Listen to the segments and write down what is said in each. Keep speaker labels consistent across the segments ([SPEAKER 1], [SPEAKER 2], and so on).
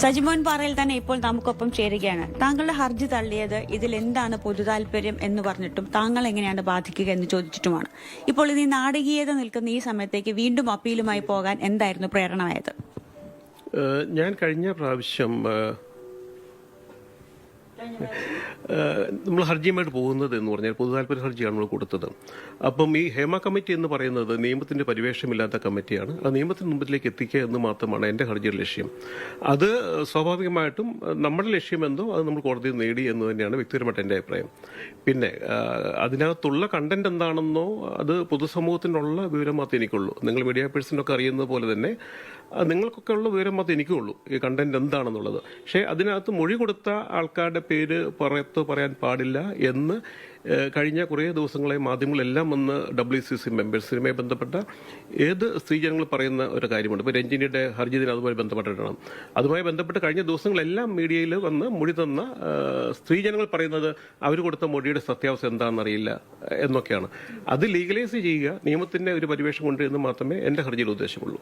[SPEAKER 1] സജിമോൻ പാറയിൽ തന്നെ ഇപ്പോൾ നമുക്കൊപ്പം ചേരുകയാണ്. താങ്കളുടെ ഹർജി തള്ളിയത് ഇതിൽ എന്താണ് പൊതുതാൽപര്യം എന്ന് പറഞ്ഞിട്ടും താങ്കൾ എങ്ങനെയാണ് ബാധിക്കുക എന്ന് ചോദിച്ചിട്ടുമാണ്. ഇപ്പോൾ ഇത് നാടകീയത നിൽക്കുന്ന ഈ സമയത്തേക്ക് വീണ്ടും അപ്പീലുമായി പോകാൻ എന്തായിരുന്നു പ്രേരണമായത്
[SPEAKER 2] ഞാൻ കഴിഞ്ഞ പ്രാവശ്യം നമ്മൾ ഹർജിയുമായിട്ട് പോകുന്നത് എന്ന് പറഞ്ഞാൽ പൊതുതാൽപര്യ ഹർജിയാണ് നമ്മൾ കൊടുത്തത്. അപ്പം ഈ ഹേമ കമ്മിറ്റി എന്ന് പറയുന്നത് നിയമത്തിന്റെ പരിവേഷമില്ലാത്ത കമ്മിറ്റിയാണ്. ആ നിയമത്തിന് മുമ്പിലേക്ക് എത്തിക്കുക എന്ന് മാത്രമാണ് എന്റെ ഹർജിയുടെ ലക്ഷ്യം. അത് സ്വാഭാവികമായിട്ടും നമ്മുടെ ലക്ഷ്യമെന്തോ അത് നമ്മൾ കോടതിയിൽ നേടി എന്ന് തന്നെയാണ് വ്യക്തിപരമായിട്ട് എന്റെ അഭിപ്രായം. പിന്നെ അതിനകത്തുള്ള കണ്ടന്റ് എന്താണെന്നോ അത് പൊതുസമൂഹത്തിനുള്ള വിവരം മാത്രമേ എനിക്കുള്ളൂ. നിങ്ങൾ മീഡിയ പേഴ്സണൊക്കെ അറിയുന്നത് പോലെ തന്നെ നിങ്ങൾക്കൊക്കെ ഉള്ള വിവരം മാത്രമേ എനിക്കുള്ളൂ ഈ കണ്ടന്റ് എന്താണെന്നുള്ളത്. പക്ഷേ അതിനകത്ത് മൊഴി കൊടുത്ത ആൾക്കാരുടെ പേര് പുറത്ത് പറയാൻ പാടില്ല എന്ന് കഴിഞ്ഞ കുറേ ദിവസങ്ങളെ മാധ്യമങ്ങളെല്ലാം വന്ന് ഡബ്ല്യു സി സി മെമ്പേഴ്സിനുമായി ബന്ധപ്പെട്ട ഏത് സ്ത്രീജനങ്ങൾ പറയുന്ന ഒരു കാര്യമുണ്ട്. ഇപ്പോൾ രഞ്ജിനിയുടെ ഹർജി ദിനം അതുമായി ബന്ധപ്പെട്ടിട്ടാണ്. അതുമായി ബന്ധപ്പെട്ട് കഴിഞ്ഞ ദിവസങ്ങളെല്ലാം മീഡിയയിൽ വന്ന് മൊഴി തന്ന സ്ത്രീജനങ്ങൾ പറയുന്നത് അവർ കൊടുത്ത മൊഴിയുടെ സത്യാവസ്ഥ എന്താണെന്നറിയില്ല എന്നൊക്കെയാണ്. അത് ലീഗലൈസ് ചെയ്യുക നിയമത്തിന്റെ ഒരു പരിവേഷം കൊണ്ടുവരുന്നത് മാത്രമേ എന്റെ ഹർജിയിൽ ഉദ്ദേശമുള്ളൂ.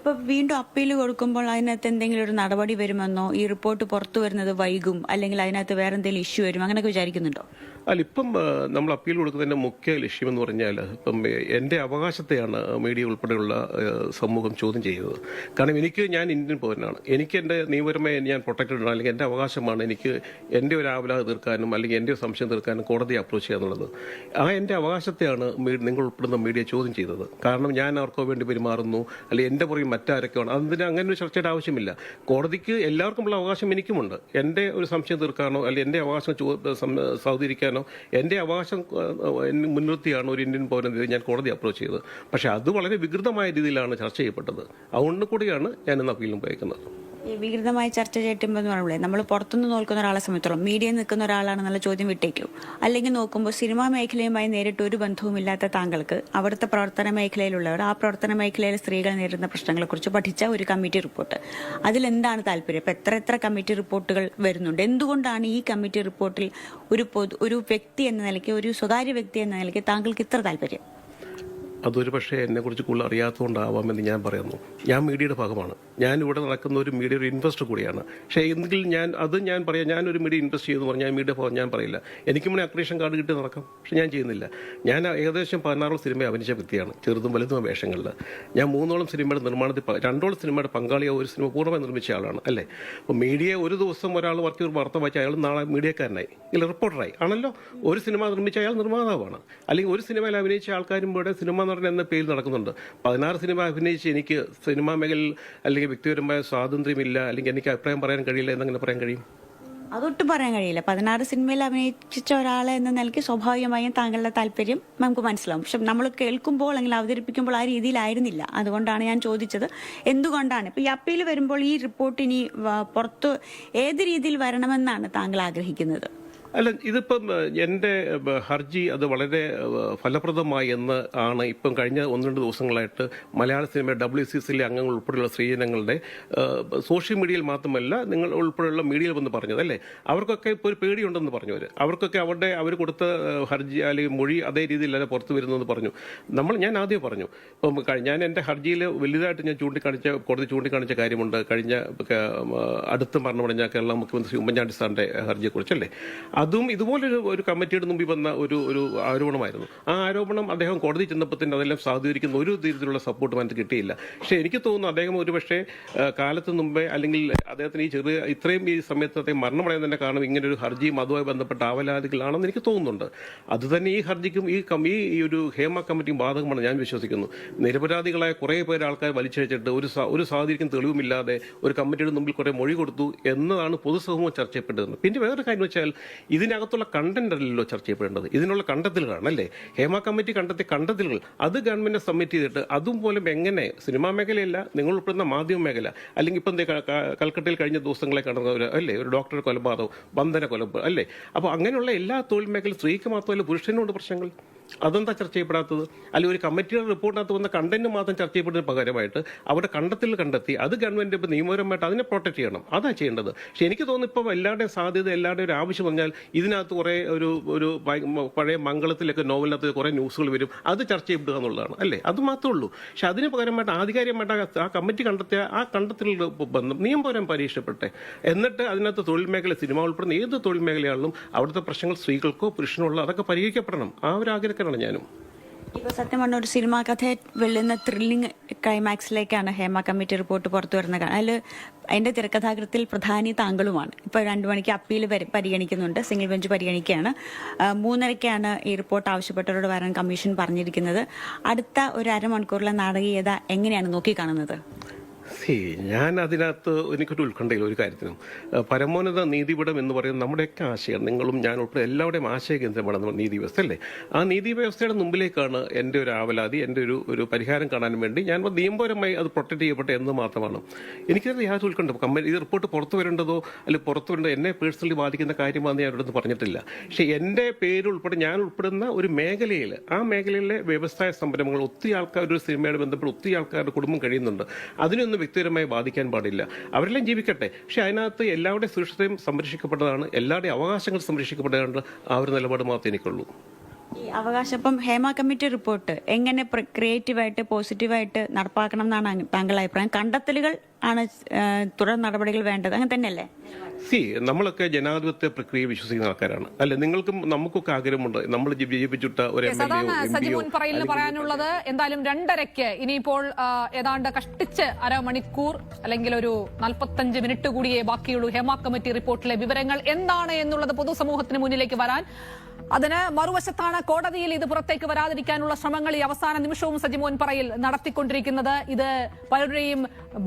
[SPEAKER 1] ഇപ്പൊ വീണ്ടും അപ്പീൽ കൊടുക്കുമ്പോൾ അതിനകത്ത് എന്തെങ്കിലും ഒരു നടപടി വരുമെന്നോ ഈ റിപ്പോർട്ട് പുറത്തു വരുന്നത് വൈകും അല്ലെങ്കിൽ അതിനകത്ത് വേറെന്തെങ്കിലും ഇഷ്യൂ വരും അങ്ങനെയൊക്കെ വിചാരിക്കുന്നുണ്ടോ?
[SPEAKER 2] അല്ല ഇപ്പം നമ്മൾ അപ്പീൽ കൊടുക്കുന്നതിന്റെ മുഖ്യ ലക്ഷ്യമെന്ന് പറഞ്ഞാൽ ഇപ്പം എന്റെ അവകാശത്തെയാണ് മീഡിയ ഉൾപ്പെടെയുള്ള സമൂഹം ചോദ്യം ചെയ്തത് കാരണം എനിക്ക് ഞാൻ ഇന്ത്യൻ പൗരനാണ്. എനിക്ക് എന്റെ നിയമപരമായി ഞാൻ പ്രൊട്ടക്റ്റഡ് ആണ്. അല്ലെങ്കിൽ എന്റെ അവകാശമാണ് എനിക്ക് എന്റെ ഒരു ആവലാഹ തീർക്കാനും അല്ലെങ്കിൽ എന്റെ ഒരു സംശയം തീർക്കാനും കോടതി അപ്രോച്ച് ചെയ്യുക എന്നുള്ളത് ആ എന്റെ അവകാശത്തെയാണ് നിങ്ങൾ ഉൾപ്പെടുന്ന മീഡിയ ചോദ്യം ചെയ്തത് കാരണം ഞാൻ അവർക്കോ വേണ്ടി പെരുമാറുന്നു. അല്ലെങ്കിൽ എന്റെ പുറകെ മറ്റാരൊക്കെയാണ് അതിന് അങ്ങനെ ഒരു ചർച്ചയുടെ ആവശ്യമില്ല. കോടതിക്ക് എല്ലാവർക്കുമുള്ള അവകാശം എനിക്കുമുണ്ട്. എന്റെ ഒരു സംശയം തീർക്കാനോ അല്ലെങ്കിൽ എന്റെ അവകാശം ചോ- സാധൂകരിക്കാനോ എന്റെ അവകാശം മുൻനിർത്തിയാണ് ഒരു ഇന്ത്യൻ പൗരനെതിരെ ഞാൻ കോടതി അപ്രോച്ച് ചെയ്തത്. പക്ഷേ അത് വളരെ വികൃതമായ രീതിയിലാണ് ചർച്ച ചെയ്യപ്പെട്ടത്. അതുകൊണ്ട് കൂടിയാണ് ഞാൻ ഇന്ന് അപ്പീലും പോയേക്കുന്നത്
[SPEAKER 1] വികൃതമായി ചർച്ച ചെയ്യട്ടുമ്പോൾ എന്ന് പറയുമ്പോൾ നമ്മൾ പുറത്തുനിന്ന് നോക്കുന്ന ഒരാളെ സംബന്ധിച്ചോളം മീഡിയയിൽ നിൽക്കുന്ന ഒരാളാണെന്നുള്ള ചോദ്യം വിട്ടേക്കും. അല്ലെങ്കിൽ നോക്കുമ്പോൾ സിനിമാ മേഖലയുമായി നേരിട്ട് ഒരു ബന്ധവുമില്ലാത്ത താങ്കൾക്ക് അവിടുത്തെ പ്രവർത്തന മേഖലയിലുള്ളവർ ആ പ്രവർത്തന മേഖലയിലെ സ്ത്രീകൾ നേരിടുന്ന പ്രശ്നങ്ങളെക്കുറിച്ച് പഠിച്ച ഒരു കമ്മിറ്റി റിപ്പോർട്ട്. അതിലെന്താണ് താല്പര്യം? ഇപ്പം എത്ര എത്ര കമ്മിറ്റി റിപ്പോർട്ടുകൾ വരുന്നുണ്ട്? എന്തുകൊണ്ടാണ് ഈ കമ്മിറ്റി റിപ്പോർട്ടിൽ ഒരു പൊതു ഒരു വ്യക്തി എന്ന നിലയ്ക്ക് ഒരു സ്വകാര്യ വ്യക്തി എന്ന നിലയ്ക്ക് താങ്കൾക്ക് ഇത്ര താല്പര്യം?
[SPEAKER 2] അതൊരു പക്ഷേ എന്നെക്കുറിച്ച് കൂടുതൽ അറിയാത്തതുകൊണ്ടാവാമെന്ന് ഞാൻ പറയുന്നു. ഞാൻ മീഡിയയുടെ ഭാഗമാണ്. ഞാൻ ഇവിടെ നടക്കുന്ന ഒരു മീഡിയ ഒരു ഇൻവെസ്റ്റർ കൂടിയാണ്. പക്ഷേ എങ്കിൽ ഞാൻ അത് ഞാൻ പറയാം ഒരു മീഡിയ ഇൻവെസ്റ്റ് ചെയ്തെന്ന് പറഞ്ഞാൽ മീഡിയ ഭാഗം ഞാൻ പറയില്ല. എനിക്കും മുന്നേ അക്രീഷൻ കാർഡ് കിട്ടി നടക്കാം. പക്ഷെ ഞാൻ ചെയ്യുന്നില്ല. ഞാൻ ഏകദേശം പതിനാറോളം സിനിമ അഭിനയിച്ച വ്യക്തിയാണ്. ചെറുതും വലുതും വേഷങ്ങളിൽ. ഞാൻ മൂന്നോളം സിനിമയുടെ നിർമ്മാണത്തിൽ രണ്ടോളം സിനിമയുടെ പങ്കാളിയോ ഒരു സിനിമ പൂർണമായി നിർമ്മിച്ച ആളാണ് അല്ലേ? അപ്പോൾ മീഡിയ ഒരു ദിവസം ഒരാൾ വർക്ക് ചെയ്ത് വാർത്ത വായിച്ച അയാൾ നാളെ മീഡിയക്കാരനായി. ഇല്ല റിപ്പോർട്ടറായി ആണല്ലോ? ഒരു സിനിമ നിർമ്മിച്ച അയാൾ നിർമ്മാതാവാണ്. അല്ലെങ്കിൽ ഒരു സിനിമയിൽ അഭിനയിച്ച ആൾക്കാരും ഇവിടെ സിനിമ നടൻ എന്ന പേരിൽ നടക്കുന്നുണ്ട്. പതിനാറ് സിനിമ അഭിനയിച്ച് എനിക്ക് സിനിമാ മേഖലയിൽ അല്ലെങ്കിൽ വ്യക്തിപരമായ സ്വാതന്ത്ര്യമില്ല അല്ലെങ്കിൽ എനിക്ക് അഭിപ്രായം പറയാൻ കഴിയില്ല എന്നങ്ങനെ പറയാൻ കഴിയും?
[SPEAKER 1] അതൊട്ടും പറയാൻ കഴിയില്ല. പതിനാറ് സിനിമയിൽ അഭിനയിച്ച ഒരാളെ എന്ന നിലയ്ക്ക് സ്വാഭാവികമായും താങ്കളുടെ താല്പര്യം നമുക്ക് മനസ്സിലാവും. പക്ഷെ നമ്മൾ കേൾക്കുമ്പോൾ അല്ലെങ്കിൽ അവതരിപ്പിക്കുമ്പോൾ ആ രീതിയിലായിരുന്നില്ല. അതുകൊണ്ടാണ് ഞാൻ ചോദിച്ചത്. എന്തുകൊണ്ടാണ്? ഇപ്പൊ ഈ അപ്പീൽ വരുമ്പോൾ ഈ റിപ്പോർട്ട് ഇനി പുറത്ത് ഏത് രീതിയിൽ വരണമെന്നാണ് താങ്കൾ ആഗ്രഹിക്കുന്നത്?
[SPEAKER 2] അല്ല ഇതിപ്പം എന്റെ ഹർജി അത് വളരെ ഫലപ്രദമായി എന്ന് ആണ് ഇപ്പം കഴിഞ്ഞ ഒന്ന് രണ്ട് ദിവസങ്ങളായിട്ട് മലയാള സിനിമ ഡബ്ല്യു സി സിയിലെ അംഗങ്ങൾ ഉൾപ്പെടെയുള്ള സ്ത്രീജനങ്ങളുടെ സോഷ്യൽ മീഡിയയിൽ മാത്രമല്ല നിങ്ങൾ ഉൾപ്പെടെയുള്ള മീഡിയയിൽ വന്ന് പറഞ്ഞത് അല്ലേ? അവർക്കൊക്കെ ഇപ്പോൾ ഒരു പേടിയുണ്ടെന്ന് പറഞ്ഞു അവർ അവർക്കൊക്കെ അവരുടെ അവർ കൊടുത്ത ഹർജി അല്ലെങ്കിൽ മൊഴി അതേ രീതിയിലല്ല പുറത്തു വരുന്നതെന്ന് പറഞ്ഞു. നമ്മൾ ഞാൻ ആദ്യം പറഞ്ഞു ഇപ്പം ഞാൻ എന്റെ ഹർജിയിൽ വലുതായിട്ട് ഞാൻ ചൂണ്ടിക്കാണിച്ച കോടതി ചൂണ്ടിക്കാണിച്ച കാര്യമുണ്ട്. കഴിഞ്ഞ അടുത്ത് പറഞ്ഞു മരണമടഞ്ഞ കേരള മുഖ്യമന്ത്രി ഉമ്മൻചാണ്ടി സാറിന്റെ ഹർജിയെക്കുറിച്ചല്ലേ? അതും ഇതുപോലൊരു ഒരു കമ്മിറ്റിയുടെ മുമ്പിൽ വന്ന ഒരു ഒരു ആരോപണമായിരുന്നു. ആ ആരോപണം അദ്ദേഹം കോടതി ചെന്നപ്പോൾ തന്നെ അതെല്ലാം സാധൂകരിക്കുന്ന ഒരു തരത്തിലുള്ള സപ്പോർട്ട് മനസ്സിൽ കിട്ടിയില്ല. പക്ഷേ എനിക്ക് തോന്നുന്നു അദ്ദേഹം ഒരു പക്ഷേ കാലത്ത് മുമ്പേ അല്ലെങ്കിൽ അദ്ദേഹത്തിന് ഈ ചെറിയ ഇത്രയും ഈ സമയത്ത് അദ്ദേഹം തന്നെ കാരണം ഇങ്ങനെ ഒരു ഹർജിയും അതുമായി ബന്ധപ്പെട്ട ആവലാതികളാണെന്ന് എനിക്ക് തോന്നുന്നുണ്ട്. അത് തന്നെ ഈ ഹർജിക്കും ഈ കമ്മി ഈ ഈ ഒരു ഹേമ കമ്മിറ്റിയും ബാധകമാണ് ഞാൻ വിശ്വസിക്കുന്നു. നിരപരാധികളായ കുറേ പേര് ആൾക്കാർ വലിച്ചഴിച്ചിട്ട് ഒരു ഒരു സാഹചര്യം തെളിവുമില്ലാതെ ഒരു കമ്മിറ്റിയുടെ മുമ്പിൽ കുറേ മൊഴി കൊടുത്തു എന്നതാണ് പൊതുസമൂഹം ചർച്ച ചെയ്യപ്പെട്ടത് പിന്നെ വേറൊരു കാര്യം വെച്ചാൽ ഇതിനകത്തുള്ള കണ്ടന്റ് അല്ലല്ലോ ചർച്ച ചെയ്യപ്പെടേണ്ടത്. ഇതിനുള്ള കണ്ടെത്തലുകളാണ് അല്ലേ? ഹേമ കമ്മിറ്റി കണ്ടെത്തിയ കണ്ടെത്തലുകൾ അത് ഗവൺമെന്റ് സബ്മിറ്റ് ചെയ്തിട്ട് അതും പോലും എങ്ങനെ? സിനിമാ മേഖലയല്ല നിങ്ങൾ ഉൾപ്പെടുന്ന മാധ്യമ മേഖല അല്ലെങ്കിൽ ഇപ്പം കൽക്കട്ടയിൽ കഴിഞ്ഞ ദിവസങ്ങളെ കണ്ടത് ഒരു അല്ലേ? ഒരു ഡോക്ടർ കൊലപാതകം ബന്ധന കൊലപാതകം അല്ലേ? അപ്പോൾ അങ്ങനെയുള്ള എല്ലാ തൊഴിൽ മേഖല സ്ത്രീക്ക് മാത്രമല്ല പുരുഷനുണ്ട് പ്രശ്നങ്ങൾ. അതെന്താ ചർച്ച ചെയ്യപ്പെടാത്തത്? അല്ലെങ്കിൽ ഒരു കമ്മിറ്റിയുടെ റിപ്പോർട്ടിനകത്ത് വന്ന കണ്ടന്റ് മാത്രം ചർച്ച ചെയ്യപ്പെടുന്നതിന് പകരമായിട്ട് അവരുടെ കണ്ടെത്തൽ കണ്ടെത്തി അത് ഗവൺമെന്റ് ഇപ്പോൾ നിയമപരമായിട്ട് അതിനെ പ്രൊട്ടക്ട് ചെയ്യണം. അതാ ചെയ്യേണ്ടത്. പക്ഷെ എനിക്ക് തോന്നുന്നു ഇപ്പോൾ എല്ലാവരുടെയും സാധ്യത എല്ലാവരുടെയും ഒരു ആവശ്യം പറഞ്ഞാൽ ഇതിനകത്ത് കുറേ ഒരു ഒരു പഴയ മംഗളത്തിലൊക്കെ നോവലിനകത്ത് കുറേ ന്യൂസുകൾ വരും. അത് ചർച്ച ചെയ്യപ്പെടുക എന്നുള്ളതാണ്. അല്ലേ? അത് മാത്രമേ ഉള്ളൂ. പക്ഷെ അതിന് പകരമായിട്ട് ആധികാരികമായിട്ട് ആ- കമ്മിറ്റി കണ്ടെത്തിയ ആ കണ്ടെത്തലുള്ള ബന്ധം നിയമപരം പരീക്ഷപ്പെട്ടെ എന്നിട്ട് അതിനകത്ത് തൊഴിൽ മേഖല സിനിമ ഉൾപ്പെടുന്ന ഏത് തൊഴിൽ മേഖലയാണെങ്കിലും അവിടുത്തെ പ്രശ്നങ്ങൾ സ്ത്രീകൾക്കോ പുരുഷനോ ഉള്ള അതൊക്കെ പരിഹരിക്കപ്പെടണം. ആ ഒരു ആഗ്രഹക്കാരാണ് ഞാനും.
[SPEAKER 1] ഇപ്പൊ സത്യം പറഞ്ഞ ഒരു സിനിമാ കഥയെ വെള്ളുന്ന ത്രില്ലിംഗ് ക്ലൈമാക്സിലേക്കാണ് ഹേമ കമ്മിറ്റി റിപ്പോർട്ട് പുറത്തു വരുന്നത് അതിൽ അതിന്റെ തിരക്കഥാകൃത്തിൽ പ്രധാനി താങ്കളുമാണ്. ഇപ്പൊ രണ്ടു മണിക്ക് അപ്പീൽ പരി- പരിഗണിക്കുന്നുണ്ട്. Single bench പരിഗണിക്കുകയാണ്. മൂന്നരയ്ക്കാണ് ഈ റിപ്പോർട്ട് ആവശ്യപ്പെട്ടവരോട് വരാൻ കമ്മീഷൻ പറഞ്ഞിരിക്കുന്നത്. അടുത്ത ഒരു അരമണിക്കൂറിലെ നാടകീയത എങ്ങനെയാണ് നോക്കിക്കാണുന്നത്?
[SPEAKER 2] സി ഞാൻ അതിനകത്ത് എനിക്കൊരു ഉത്കണ്ഠയില്ല ഒരു കാര്യത്തിനും. പരമോന്നത നീതിപീഠം എന്ന് പറയുന്നത് നമ്മുടെയൊക്കെ ആശയം നിങ്ങളും ഞാൻ ഉൾപ്പെടെ എല്ലാവരുടെയും ആശയ കേന്ദ്രമാണ് നീതി വ്യവസ്ഥ അല്ലേ ആ നീതി വ്യവസ്ഥയുടെ മുമ്പിലേക്കാണ് എന്റെ ഒരു ആവലാതി എന്റെ ഒരു ഒരു പരിഹാരം കാണാൻ വേണ്ടി ഞാൻ നിയമപരമായി അത് പ്രൊട്ടക്ട് ചെയ്യപ്പെട്ട എന്ന് മാത്രമാണ്. എനിക്കത് യാതൊരു ഉത്കണ്ഠ കമ്പനി ഇത് റിപ്പോർട്ട് പുറത്തു വരേണ്ടതോ അല്ലെങ്കിൽ പുറത്തു വരേണ്ടതോ എന്നെ പേഴ്സണലി ബാധിക്കുന്ന കാര്യമാണെന്ന് ഞാൻ ഇവിടെ പറഞ്ഞിട്ടില്ല. പക്ഷേ എന്റെ പേര് ഉൾപ്പെടെ ഞാൻ ഉൾപ്പെടുന്ന ഒരു മേഖലയിൽ ആ മേഖലയിലെ വ്യവസായ സംരംഭങ്ങൾ ഒത്തിരി ആൾക്കാർ ഒരു സിനിമയുടെ ബന്ധപ്പെട്ട് ഒത്തിരി ആൾക്കാരുടെ കുടുംബം കഴിയുന്നുണ്ട്. അതിനൊന്നും വ്യക്തിപരമായി ബാധിക്കാൻ പാടില്ല. അവരെല്ലാം ജീവിക്കട്ടെ. പക്ഷേ അതിനകത്ത് എല്ലാവരുടെയും സുരക്ഷിതയും സംരക്ഷിക്കപ്പെട്ടതാണ്. എല്ലാവരുടെയും അവകാശങ്ങൾ സംരക്ഷിക്കപ്പെട്ടതാണ് ആ ഒരു നിലപാട് മാത്രമേ എനിക്കുള്ളൂ.
[SPEAKER 1] ഈ അവകാശം ഇപ്പം ഹേമ കമ്മിറ്റി റിപ്പോർട്ട് എങ്ങനെ ക്രിയേറ്റീവായിട്ട് പോസിറ്റീവായിട്ട് നടപ്പാക്കണം എന്നാണ് താങ്കൾ താങ്കളുടെ അഭിപ്രായം. കണ്ടെത്തലുകൾ ആണ് തുടർ നടപടികൾ വേണ്ടത്. അങ്ങനെ തന്നെയല്ലേ?
[SPEAKER 2] സി നമ്മളൊക്കെ ജനാധിപത്യ പ്രക്രിയ വിശ്വസിക്കുന്ന ആൾക്കാരാണ്. അല്ലെ? നിങ്ങൾക്കും നമുക്കൊക്കെ ആഗ്രഹമുണ്ട്. നമ്മൾ വിജയിപ്പിച്ചിട്ട ഒരു
[SPEAKER 3] സജിമോൻ പറയലിന് പറയാനുള്ളത് എന്തായാലും രണ്ടരയ്ക്ക് ഇനിയിപ്പോൾ ഏതാണ്ട് കഷ്ടിച്ച് അരമണിക്കൂർ അല്ലെങ്കിൽ ഒരു നാൽപ്പത്തഞ്ച് മിനിറ്റ് കൂടിയേ ബാക്കിയുള്ളൂ ഹേമ കമ്മിറ്റി റിപ്പോർട്ടിലെ വിവരങ്ങൾ എന്താണ് എന്നുള്ളത് പൊതുസമൂഹത്തിന് മുന്നിലേക്ക് വരാൻ അതിന് മറുവശത്താണ് കോടതിയിൽ ഇത് പുറത്തേക്ക് വരാതിരിക്കാനുള്ള ശ്രമങ്ങൾ ഈ അവസാന നിമിഷവും സജിമോൻ പറയിൽ നടത്തിക്കൊണ്ടിരിക്കുന്നത്. ഇത് പലരുടെയും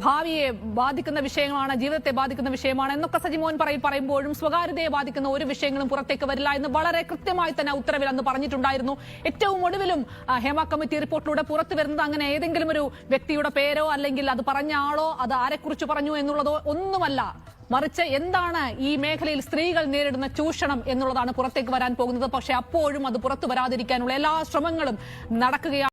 [SPEAKER 3] ഭാവിയെ ബാധിക്കുന്ന വിഷയമാണ് ജീവിതത്തെ ബാധിക്കുന്ന വിഷയമാണ് എന്നൊക്കെ സജിമോൻ പറയിൽ പറയുമ്പോഴും സ്വകാര്യതയെ ബാധിക്കുന്ന ഒരു വിഷയങ്ങളും പുറത്തേക്ക് വരില്ല എന്ന് വളരെ കൃത്യമായി തന്നെ ഉത്തരവിൽ അന്ന് പറഞ്ഞിട്ടുണ്ടായിരുന്നു. ഏറ്റവും ഒടുവിലും ഹേമ കമ്മിറ്റി റിപ്പോർട്ടിലൂടെ പുറത്തു വരുന്നത് അങ്ങനെ ഏതെങ്കിലും ഒരു വ്യക്തിയുടെ പേരോ അല്ലെങ്കിൽ അത് പറഞ്ഞ ആളോ അത് ആരെക്കുറിച്ച് പറഞ്ഞു എന്നുള്ളതോ ഒന്നുമല്ല. മറിച്ച് എന്താണ് ഈ മേഖലയിൽ സ്ത്രീകൾ നേരിടുന്ന ചൂഷണം എന്നുള്ളതാണ് പുറത്തേക്ക് വരാൻ പോകുന്നത്. പക്ഷെ അപ്പോഴും അത് പുറത്തു വരാതിരിക്കാനുള്ള എല്ലാ ശ്രമങ്ങളും നടക്കുകയാണ്.